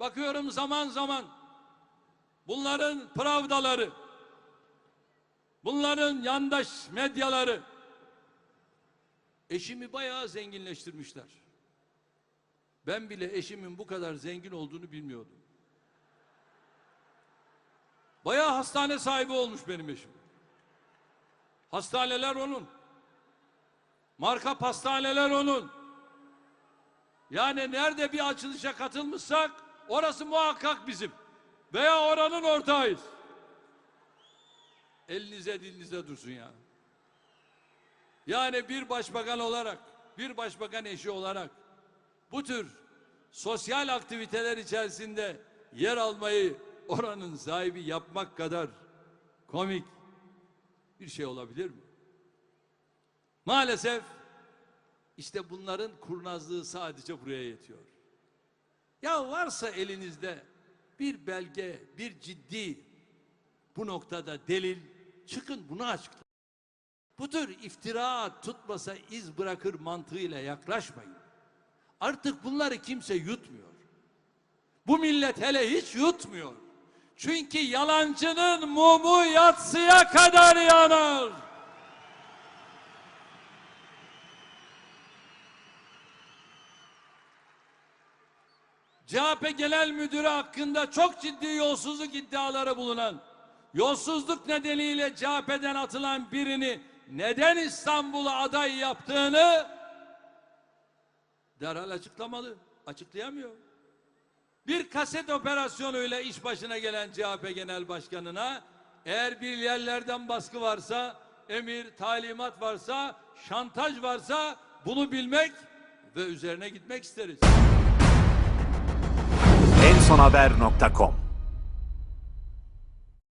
Bakıyorum zaman zaman bunların pravdaları, bunların yandaş medyaları eşimi bayağı zenginleştirmişler. Ben bile eşimin bu kadar zengin olduğunu bilmiyordum. Bayağı hastane sahibi olmuş benim eşim. Hastaneler onun. Marka pastaneler onun. Yani nerede bir açılışa katılmışsak orası muhakkak bizim. Veya oranın ortağıyız. Elinize dilinize dursun ya. Yani bir başbakan olarak, bir başbakan eşi olarak bu tür sosyal aktiviteler içerisinde yer almayı oranın sahibi yapmak kadar komik bir şey olabilir mi? Maalesef işte bunların kurnazlığı sadece buraya yetiyor. Ya varsa elinizde bir belge, bir ciddi bu noktada delil çıkın bunu açıklayın. Bu tür iftira tutmasa iz bırakır mantığıyla yaklaşmayın. Artık bunları kimse yutmuyor. Bu millet hele hiç yutmuyor. Çünkü yalancının mumu yatsıya kadar yanar. CHP Genel Müdürü hakkında çok ciddi yolsuzluk iddiaları bulunan, yolsuzluk nedeniyle CHP'den atılan birini neden İstanbul'a aday yaptığını derhal açıklamalı. Açıklayamıyor. Bir kaset operasyonuyla iş başına gelen CHP Genel Başkanı'na eğer bir yerlerden baskı varsa, emir, talimat varsa, şantaj varsa bunu bilmek ve üzerine gitmek isteriz. ensonhaber.com